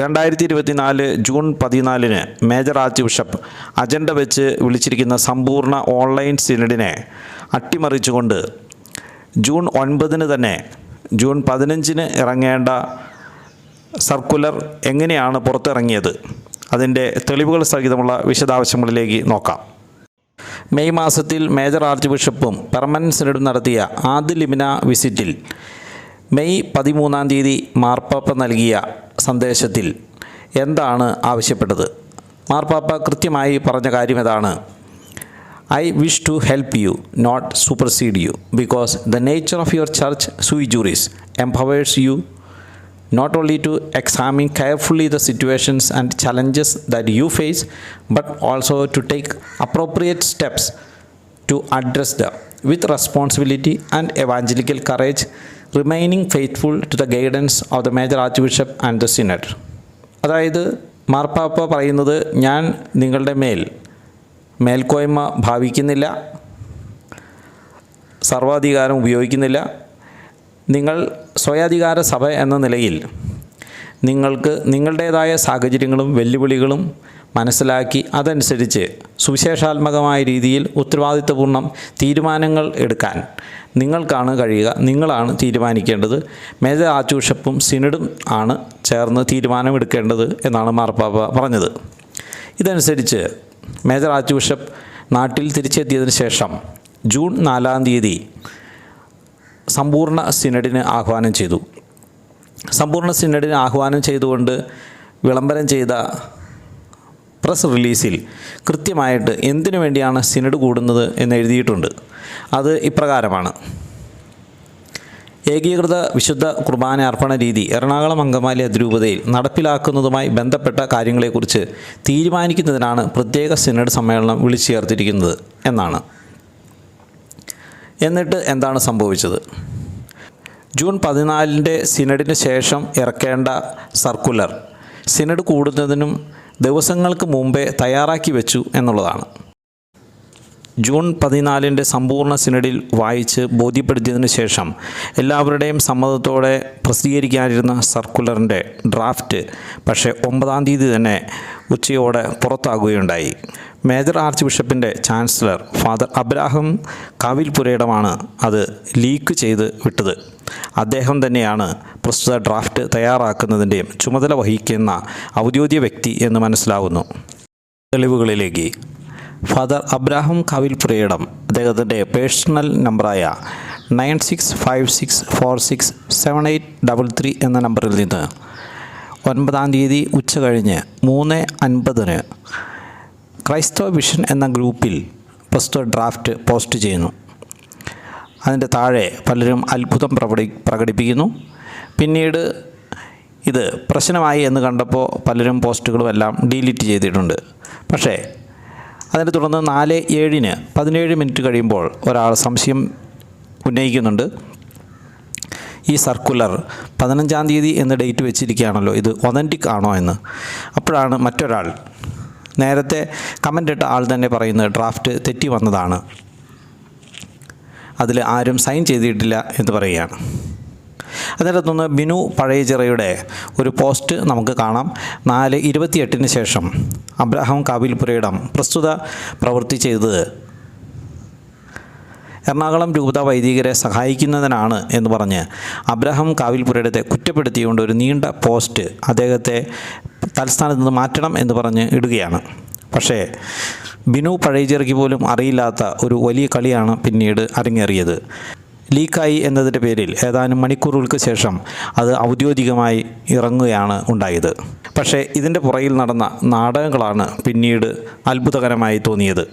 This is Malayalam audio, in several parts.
രണ്ടായിരത്തി ഇരുപത്തിനാല് ജൂൺ പതിനാലിന് മേജർ ആർച്ച് ബിഷപ്പ് അജണ്ട വെച്ച് വിളിച്ചിരിക്കുന്ന സമ്പൂർണ ഓൺലൈൻ സിനഡിനെ അട്ടിമറിച്ചുകൊണ്ട് ജൂൺ ഒൻപതിന് തന്നെ ജൂൺ പതിനഞ്ചിന് ഇറങ്ങേണ്ട സർക്കുലർ എങ്ങനെയാണ് പുറത്തിറങ്ങിയത്? അതിന്റെ തെളിവുകൾ സഹിതമുള്ള വിശദാംശങ്ങളിലേക്ക് നോക്കാം. മെയ് മാസത്തിൽ മേജർ ആർച്ച് ബിഷപ്പും പെർമനന്റ് സിനഡും നടത്തിയ ആദ്യ ലിമിന വിസിറ്റിൽ മെയ് പതിമൂന്നാം തീയതി മാർപ്പാപ്പ നൽകിയ സന്ദേശത്തിൽ എന്താണ് ആവശ്യപ്പെട്ടത് മാർപ്പാപ്പ കൃത്യമായി പറഞ്ഞ കാര്യം ഇതാണ് I wish to help you not supersede you because the nature of your church സൂയി ജൂറിസ് empowers you not only to examine carefully the situations and challenges that you face, but also to take appropriate steps to address them with responsibility and evangelical courage, remaining to the guidance of the major arch bishop and the Synod. അതായത് മാർപ്പാപ്പ പറയുന്നത് ഞാൻ നിങ്ങളുടെ മേൽ മേൽക്കോയ്മ ഭാവിക്കുന്നില്ല സർവാധികാരം ഉപയോഗിക്കുന്നില്ല നിങ്ങൾ സ്വയാധികാര സഭ എന്ന നിലയിൽ നിങ്ങൾക്ക് നിങ്ങളുടേതായ സാഹചര്യങ്ങളും വെല്ലുവിളികളും മനസ്സിലാക്കി അതനുസരിച്ച് സുവിശേഷാത്മകമായ രീതിയിൽ ഉത്തരവാദിത്വപൂർണം തീരുമാനങ്ങൾ എടുക്കാൻ നിങ്ങൾക്കാണ് കഴിയുക. നിങ്ങളാണ് തീരുമാനിക്കേണ്ടത്. മേജർ ആർച്ച് ബിഷപ്പും സിനഡും ആണ് ചേർന്ന് തീരുമാനമെടുക്കേണ്ടത് എന്നാണ് മാർപ്പാപ്പ പറഞ്ഞത്. ഇതനുസരിച്ച് മേജർ ആർച്ച് നാട്ടിൽ തിരിച്ചെത്തിയതിന് ശേഷം ജൂൺ നാലാം തീയതി സമ്പൂർണ സിനഡിന് ആഹ്വാനം ചെയ്തു. സമ്പൂർണ സിനഡിന് ആഹ്വാനം ചെയ്തുകൊണ്ട് വിളംബരം ചെയ്ത പ്രസ് റിലീസിൽ കൃത്യമായിട്ട് എന്തിനു വേണ്ടിയാണ് സിനഡ് കൂടുന്നത് എന്ന് എഴുതിയിട്ടുണ്ട്. അത് ഇപ്രകാരമാണ്. ഏകീകൃത വിശുദ്ധ കുർബാന അർപ്പണ രീതി എറണാകുളം അങ്കമാലി അതിരൂപതയിൽ നടപ്പിലാക്കുന്നതുമായി ബന്ധപ്പെട്ട കാര്യങ്ങളെക്കുറിച്ച് തീരുമാനിക്കുന്നതിനാണ് പ്രത്യേക സിനഡ് സമ്മേളനം വിളിച്ചു ചേർത്തിരിക്കുന്നത് എന്നാണ്. എന്നിട്ട് എന്താണ് സംഭവിച്ചത്? ജൂൺ പതിനാലിന്റെ സിനഡിന് ശേഷം ഇറക്കേണ്ട സർക്കുലർ. സിനഡ് കൂടുന്നതിനും ദിവസങ്ങൾക്ക് മുമ്പേ തയ്യാറാക്കി വെച്ചു എന്നുള്ളതാണ്. ജൂൺ പതിനാലിന്റെ സമ്പൂർണ സിനഡിൽ വായിച്ച് ബോധ്യപ്പെടുത്തിയതിനു ശേഷം എല്ലാവരുടെയും സമ്മതത്തോടെ പ്രസിദ്ധീകരിക്കാനിരുന്ന സർക്കുലറിന്റെ ഡ്രാഫ്റ്റ് പക്ഷേ ഒമ്പതാം തീയതി തന്നെ ഉച്ചയോടെ പുറത്താകുകയുണ്ടായി. മേജർ ആർച്ച് ബിഷപ്പിന്റെ ചാൻസലർ ഫാദർ അബ്രാഹം കാവിൽപുരയിടമാണ് അത് ലീക്ക് ചെയ്ത് വിട്ടത്. അദ്ദേഹം തന്നെയാണ് പ്രസ്തുത ഡ്രാഫ്റ്റ് തയ്യാറാക്കുന്നതിന്റെയും ചുമതല വഹിക്കുന്ന ഔദ്യോഗിക വ്യക്തി എന്ന് മനസ്സിലാവുന്നു. തെളിവുകളിലേക്ക്. ഫാദർ അബ്രാഹം പ്രിയടം അദ്ദേഹത്തിന്റെ പേഴ്സണൽ നമ്പറായ nine six five six four six seven eight double three എന്ന നമ്പറിൽ നിന്ന് ഒൻപതാം തീയതി ഉച്ച കഴിഞ്ഞ് മൂന്ന് അൻപതിന് ക്രൈസ്തവ വിഷൻ എന്ന ഗ്രൂപ്പിൽ പ്രസ്തുത ഡ്രാഫ്റ്റ് പോസ്റ്റ് ചെയ്യുന്നു. അതിന്റെ താഴെ പലരും അത്ഭുതം പ്രകടി പ്രകടിപ്പിക്കുന്നു. പിന്നീട് ഇത് പ്രശ്നമായി എന്ന് കണ്ടപ്പോൾ പലരും പോസ്റ്റുകളും എല്ലാം ഡിലീറ്റ് ചെയ്തിട്ടുണ്ട്. പക്ഷേ അതിനെ തുടർന്ന് നാല് ഏഴിന് പതിനേഴ് മിനിറ്റ് കഴിയുമ്പോൾ ഒരാൾ സംശയം ഉന്നയിക്കുന്നുണ്ട്. ഈ സർക്കുലർ പതിനഞ്ചാം തീയതി എന്ന് ഡേറ്റ് വെച്ചിരിക്കുകയാണല്ലോ ഇത് ഒതന്റിക് ആണോ എന്ന്. അപ്പോഴാണ് മറ്റൊരാൾ നേരത്തെ കമന്റ് ഇട്ട ആൾ തന്നെ പറയുന്നത് ഡ്രാഫ്റ്റ് തെറ്റി വന്നതാണ്. അതിൽ ആരും സൈൻ ചെയ്തിട്ടില്ല എന്ന് പറയുകയാണ്. അതിനകത്തുനിന്ന് ബിനു പഴയചിറയുടെ ഒരു പോസ്റ്റ് നമുക്ക് കാണാം. നാല് ഇരുപത്തിയെട്ടിന് ശേഷം അബ്രഹാം കാവിൽപുരയിടം പ്രസ്തുത പ്രവൃത്തി ചെയ്തത് എറണാകുളം രൂപത വൈദികരെ സഹായിക്കുന്നതിനാണ് എന്ന് പറഞ്ഞ് അബ്രഹാം കാവിൽപുരയുടെ കുറ്റപ്പെടുത്തിയുകൊണ്ട് ഒരു നീണ്ട പോസ്റ്റ് അദ്ദേഹത്തെ തലസ്ഥാനത്ത് നിന്ന് മാറ്റണം എന്ന് പറഞ്ഞ് ഇടുകയാണ്. പക്ഷേ ബിനു പഴയചേർക്ക് പോലും അറിയില്ലാത്ത ഒരു വലിയ കളിയാണ് പിന്നീട് അരങ്ങേറിയത്. ലീക്കായി എന്നതിന്റെ പേരിൽ ഏതാനും മണിക്കൂറുകൾക്ക് ശേഷം അത് ഔദ്യോഗികമായി ഇറങ്ങുകയാണ് ഉണ്ടായത്. പക്ഷേ ഇതിന്റെ പുറകിൽ നടന്ന നാടകങ്ങളാണ് പിന്നീട് അത്ഭുതകരമായി തോന്നിയത്.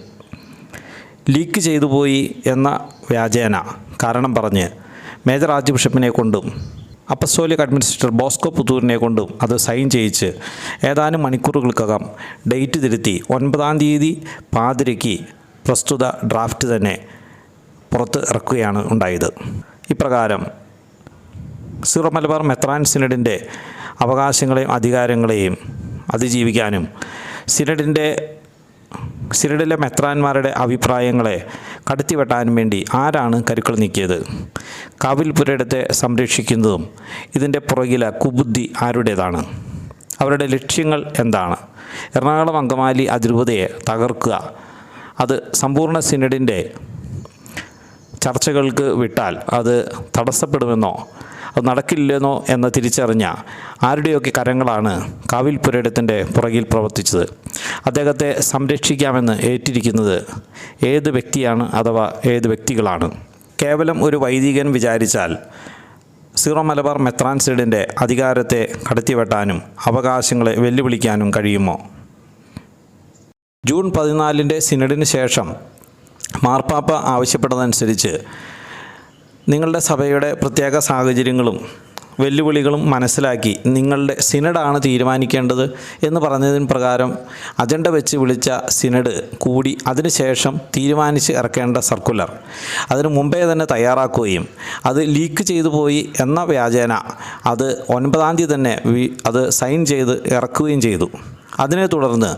ലീക്ക് ചെയ്തു പോയി എന്ന വ്യാജേന കാരണം പറഞ്ഞ് മേജർ ആർച്ച് ബിഷപ്പിനെ കൊണ്ടും അപ്പസ്തോലിക് അഡ്മിനിസ്ട്രേറ്റർ ബോസ്കോ പുത്തൂരിനെ കൊണ്ടും അത് സൈൻ ചെയ്യിച്ച് ഏതാനും മണിക്കൂറുകൾക്കകം ഡേറ്റ് തിരുത്തി ഒൻപതാം തീയതി പാതിരയ്ക്ക് പ്രസ്തുത ഡ്രാഫ്റ്റ് തന്നെ പുറത്ത് ഇറക്കുകയാണ് ഉണ്ടായത്. ഇപ്രകാരം സീറോ മലബാർ മെത്രാൻ സിനഡിന്റെ അവകാശങ്ങളെയും അധികാരങ്ങളെയും അതിജീവിക്കാനും സിനഡിന്റെ സിനഡിലെ മെത്രാന്മാരുടെ അഭിപ്രായങ്ങളെ കടത്തിവെട്ടാനും വേണ്ടി ആരാണ് കരുക്കൾ നീക്കിയത്? കാവിൽ പുരയിടത്തെ സംരക്ഷിക്കുന്നതും ഇതിന്റെ പുറകിലെ കുബുദ്ധി ആരുടേതാണ്? അവരുടെ ലക്ഷ്യങ്ങൾ എന്താണ്? എറണാകുളം അങ്കമാലി അതിരൂപതയെ തകർക്കുക. അത് സമ്പൂർണ സിനഡിന്റെ ചർച്ചകൾക്ക് വിട്ടാൽ അത് തടസ്സപ്പെടുമെന്നോ അത് നടക്കില്ലെന്നോ എന്ന് തിരിച്ചറിഞ്ഞ ആരുടെയൊക്കെ കരങ്ങളാണ് കാവിൽ പുരയിടത്തിന്റെ പുറകിൽ പ്രവർത്തിച്ചത്? അദ്ദേഹത്തെ സംരക്ഷിക്കാമെന്ന് ഏറ്റിരിക്കുന്നത് ഏത് വ്യക്തിയാണ് അഥവാ ഏത് വ്യക്തികളാണ്? കേവലം ഒരു വൈദികൻ വിചാരിച്ചാൽ സീറോ മലബാർ മെത്രാൻസിഡിന്റെ അധികാരത്തെ കടത്തിവെട്ടാനും അവകാശങ്ങളെ വെല്ലുവിളിക്കാനും കഴിയുമോ? ജൂൺ പതിനാലിന്റെ സിനഡിന് ശേഷം മാർപ്പാപ്പ ആവശ്യപ്പെട്ടതനുസരിച്ച് നിങ്ങളുടെ സഭയുടെ പ്രത്യേക സാഹചര്യങ്ങളും വെല്ലുവിളികളും മനസ്സിലാക്കി നിങ്ങളുടെ സിനഡാണ് തീരുമാനിക്കേണ്ടത് എന്ന് പറഞ്ഞതിന് പ്രകാരം അജണ്ട വെച്ച് വിളിച്ച സിനഡ് കൂടി അതിനുശേഷം തീരുമാനിച്ച് ഇറക്കേണ്ട സർക്കുലർ. അതിനു മുമ്പേ തന്നെ തയ്യാറാക്കുകയും അത് ലീക്ക് ചെയ്തു പോയി എന്ന വ്യാജേന അത് ഒൻപതാം തീയതി തന്നെ അത് സൈൻ ചെയ്ത് ഇറക്കുകയും ചെയ്തു. അതിനെ തുടർന്ന്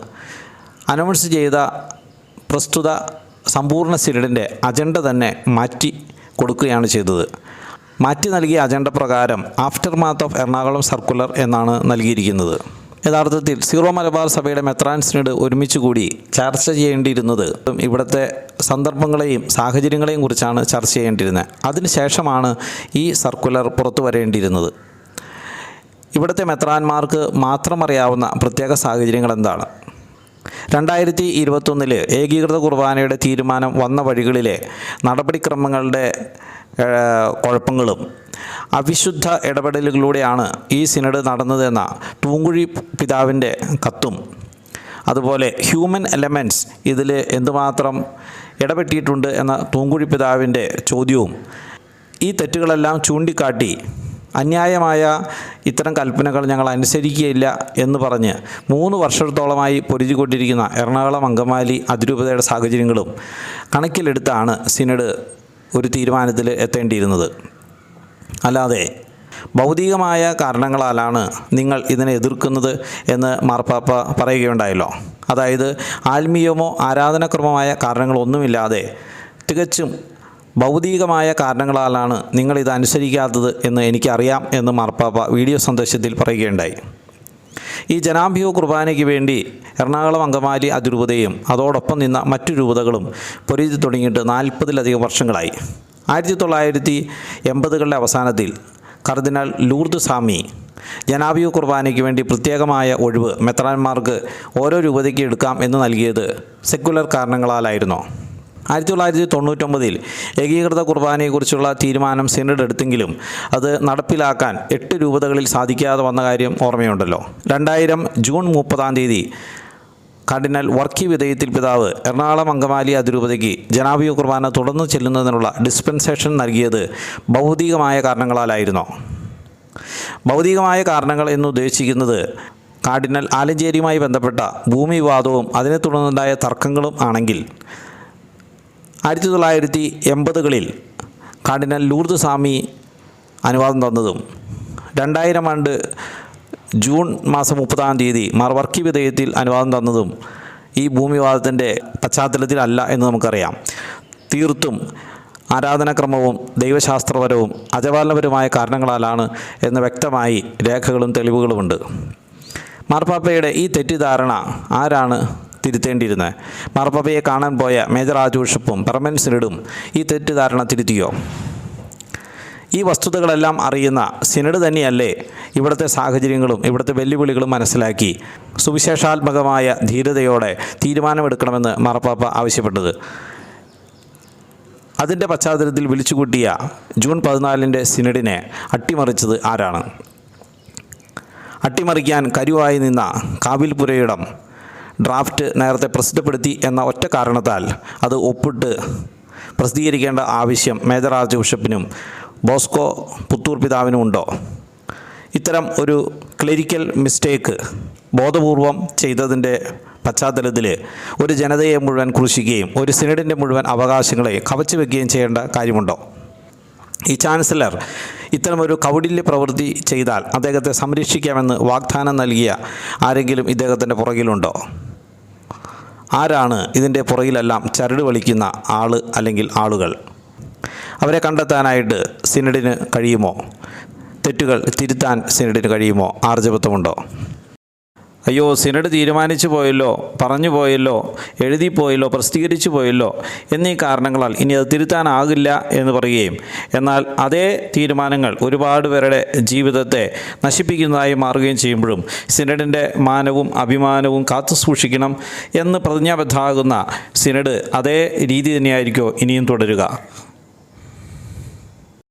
അനൗൺസ് ചെയ്ത പ്രസ്തുത സമ്പൂർണ സിനഡിന്റെ അജണ്ട തന്നെ മാറ്റി കൊടുക്കുകയാണ് ചെയ്തത്. മാറ്റി നൽകിയ അജണ്ട പ്രകാരം after math of Ernakulam circular എന്നാണ് നൽകിയിരിക്കുന്നത്. യഥാർത്ഥത്തിൽ സീറോ മലബാർ സഭയുടെ മെത്രാൻസിനോട് ഒരുമിച്ച് കൂടി ചർച്ച ചെയ്യേണ്ടിയിരുന്നത് ഇവിടുത്തെ സന്ദർഭങ്ങളെയും സാഹചര്യങ്ങളെയും കുറിച്ചാണ് ചർച്ച ചെയ്യേണ്ടിയിരുന്നത്. അതിനുശേഷമാണ് ഈ സർക്കുലർ പുറത്തു വരേണ്ടിയിരുന്നത്. ഇവിടുത്തെ മെത്രാന്മാർക്ക് മാത്രം അറിയാവുന്ന പ്രത്യേക സാഹചര്യങ്ങൾ എന്താണ്? രണ്ടായിരത്തി ഇരുപത്തൊന്നിൽ ഏകീകൃത കുർബാനയുടെ തീരുമാനം വന്ന വഴികളിലെ നടപടിക്രമങ്ങളുടെ കുഴപ്പങ്ങളും. അവിശുദ്ധ ഇടപെടലുകളിലൂടെയാണ് ഈ സിനഡ് നടന്നതെന്ന തൂങ്കുഴി പിതാവിന്റെ കത്തും. അതുപോലെ ഹ്യൂമൻ എലമെന്റ്സ് ഇതിൽ എന്തുമാത്രം ഇടപെട്ടിട്ടുണ്ട് എന്ന തൂങ്കുഴി പിതാവിന്റെ ചോദ്യവും. ഈ തെറ്റുകളെല്ലാം ചൂണ്ടിക്കാട്ടി അന്യായമായ ഇത്തരം കൽപ്പനകൾ ഞങ്ങൾ അനുസരിക്കുകയില്ല എന്ന് പറഞ്ഞ് മൂന്ന് വർഷത്തോളമായി പൊരുതിക്കൊണ്ടിരിക്കുന്ന എറണാകുളം അങ്കമാലി അതിരൂപതയുടെ സാഹചര്യങ്ങളും കണക്കിലെടുത്താണ് സിനഡ് ഒരു തീരുമാനത്തിൽ എത്തേണ്ടിയിരുന്നത്. അല്ലാതെ ഭൗതികമായ കാരണങ്ങളാലാണ് നിങ്ങൾ ഇതിനെ എതിർക്കുന്നത് എന്ന് മാർപ്പാപ്പ പറയുകയുണ്ടായല്ലോ. അതായത് ആത്മീയമോ ആരാധനാക്രമമായ കാരണങ്ങളൊന്നുമില്ലാതെ തികച്ചും ഭൗതികമായ കാരണങ്ങളാലാണ് നിങ്ങളിത് അനുസരിക്കാത്തത് എന്ന് എനിക്കറിയാം എന്ന് മാർപ്പാപ്പ വീഡിയോ സന്ദേശത്തിൽ പറയുകയുണ്ടായി. ഈ ജനാഭ്യ കുർബാനയ്ക്ക് വേണ്ടി എറണാകുളം അങ്കമാലി അതിരൂപതയും അതോടൊപ്പം നിന്ന മറ്റു രൂപതകളും പൊരുതി തുടങ്ങിയിട്ട് നാൽപ്പതിലധികം വർഷങ്ങളായി. ആയിരത്തി തൊള്ളായിരത്തി എൺപതുകളുടെ അവസാനത്തിൽ കർദിനാൾ ലൂർദ് സ്വാമി ജനാഭ്യ കുർബാനയ്ക്ക് വേണ്ടി പ്രത്യേകമായ ഒഴിവ് മെത്രാന്മാർക്ക് ഓരോ രൂപതയ്ക്ക് എടുക്കാം എന്ന് നൽകിയത് സെക്കുലർ കാരണങ്ങളാലായിരുന്നോ. ആയിരത്തി തൊള്ളായിരത്തി തൊണ്ണൂറ്റൊമ്പതിൽ ഏകീകൃത കുർബാനയെക്കുറിച്ചുള്ള തീരുമാനം സിനഡ് എടുത്തെങ്കിലും അത് നടപ്പിലാക്കാൻ എട്ട് രൂപതകളിൽ സാധിക്കാതെ വന്ന കാര്യം ഓർമ്മയുണ്ടല്ലോ. രണ്ടായിരം ജൂൺ മുപ്പതാം തീയതി കർഡിനൽ വർക്കി വിധേയത്തിൽ പിതാവ് എറണാകുളം അങ്കമാലി അതിരൂപതയ്ക്ക് ജനാഭിയ കുർബാന തുടർന്ന് ചെല്ലുന്നതിനുള്ള ഡിസ്പെൻസേഷൻ നൽകിയത് ഭൗതികമായ കാരണങ്ങളാലായിരുന്നോ. ഭൗതികമായ കാരണങ്ങൾ എന്ന് ഉദ്ദേശിക്കുന്നത് കാർഡിനൽ ആലഞ്ചേരിയുമായി ബന്ധപ്പെട്ട ഭൂമി വിവാദവും അതിനെ തുടർന്നുണ്ടായ തർക്കങ്ങളും ആണെങ്കിൽ ആയിരത്തി തൊള്ളായിരത്തി എൺപതുകളിൽ കാർഡിനൽ ലൂർദ് സ്വാമി അനുവാദം തന്നതും. രണ്ടായിരം ആണ്ട് ജൂൺ മാസം മുപ്പതാം തീയതി മാർ വർക്കി വിധേയത്തിൽ അനുവാദം തന്നതും ഈ ഭൂമിവാദത്തിന്റെ പശ്ചാത്തലത്തിലല്ല എന്ന് നമുക്കറിയാം. തീർത്തും ആരാധനാക്രമവും ദൈവശാസ്ത്രപരവും അജപാലനപരമായ കാരണങ്ങളാലാണ് എന്ന് വ്യക്തമായി രേഖകളും തെളിവുകളുമുണ്ട്. മാർപ്പാപ്പയുടെ ഈ തെറ്റിദ്ധാരണ ആരാണ് തിരുത്തേണ്ടിയിരുന്നത് മാർപ്പാപ്പയെ കാണാൻ പോയ മേജർ ആർച്ച് ബിഷപ്പും പെർമനന്റ് സിനഡും ഈ തെറ്റിദ്ധാരണ തിരുത്തിയോ? ഈ വസ്തുതകളെല്ലാം അറിയുന്ന സിനഡ് തന്നെയല്ലേ ഇവിടുത്തെ സാഹചര്യങ്ങളും ഇവിടുത്തെ വെല്ലുവിളികളും മനസ്സിലാക്കി സുവിശേഷാത്മകമായ ധീരതയോടെ തീരുമാനമെടുക്കണമെന്ന് മാർപ്പാപ്പ ആവശ്യപ്പെട്ടത്. അതിന്റെ പശ്ചാത്തലത്തിൽ വിളിച്ചുകൂട്ടിയ ജൂൺ പതിനാലിന്റെ സിനഡിനെ അട്ടിമറിച്ചത് ആരാണ്? അട്ടിമറിക്കാൻ കരുവായി നിന്ന കാവിൽപുരയിടം ഡ്രാഫ്റ്റ് നേരത്തെ പ്രസിദ്ധപ്പെടുത്തി എന്ന ഒറ്റ കാരണത്താൽ അത് ഒപ്പിട്ട് പ്രസിദ്ധീകരിക്കേണ്ട ആവശ്യം മേജർ ആർച്ച് ബിഷപ്പിനും ബോസ്കോ പുത്തൂർ പിതാവിനും ഉണ്ടോ? ഇത്തരം ഒരു ക്ലരിക്കൽ മിസ്റ്റേക്ക് ബോധപൂർവം ചെയ്തതിന്റെ പശ്ചാത്തലത്തിൽ ഒരു ജനതയെ മുഴുവൻ ക്രൂശിക്കുകയും ഒരു സിനഡിന്റെ മുഴുവൻ അവകാശങ്ങളെ കവച്ചു വെക്കുകയും ചെയ്യേണ്ട കാര്യമുണ്ടോ? ഈ ചാൻസലർ ഇത്തരമൊരു കൗടില്യ പ്രവൃത്തി ചെയ്താൽ അദ്ദേഹത്തെ സംരക്ഷിക്കാമെന്ന് വാഗ്ദാനം നൽകിയ ആരെങ്കിലും ഇദ്ദേഹത്തിന്റെ പുറകിലുണ്ടോ? ആരാണ് ഇതിന്റെ പുറകിലെല്ലാം ചരട് വലിക്കുന്ന ആൾ അല്ലെങ്കിൽ ആളുകൾ? അവരെ കണ്ടെത്താനായിട്ട് സിനഡിന് കഴിയുമോ? തെറ്റുകൾ തിരുത്താൻ സിനഡിന് കഴിയുമോ? ആർജവത്വമുണ്ടോ? അയ്യോ സിനഡ് തീരുമാനിച്ചു പോയല്ലോ പറഞ്ഞു പോയല്ലോ എഴുതി പോയല്ലോ പ്രസിദ്ധീകരിച്ചു പോയല്ലോ എന്നീ കാരണങ്ങളാൽ ഇനി അത് തിരുത്താനാകില്ല എന്ന് പറയുകയും എന്നാൽ അതേ തീരുമാനങ്ങൾ ഒരുപാട് പേരുടെ ജീവിതത്തെ നശിപ്പിക്കുന്നതായി മാറുകയും ചെയ്യുമ്പോഴും സിനഡിന്റെ മാനവും അഭിമാനവും കാത്തു സൂക്ഷിക്കണം എന്ന് പ്രതിജ്ഞാബദ്ധമാകുന്ന സിനഡ് അതേ രീതി തന്നെയായിരിക്കുമോ ഇനിയും തുടരുക.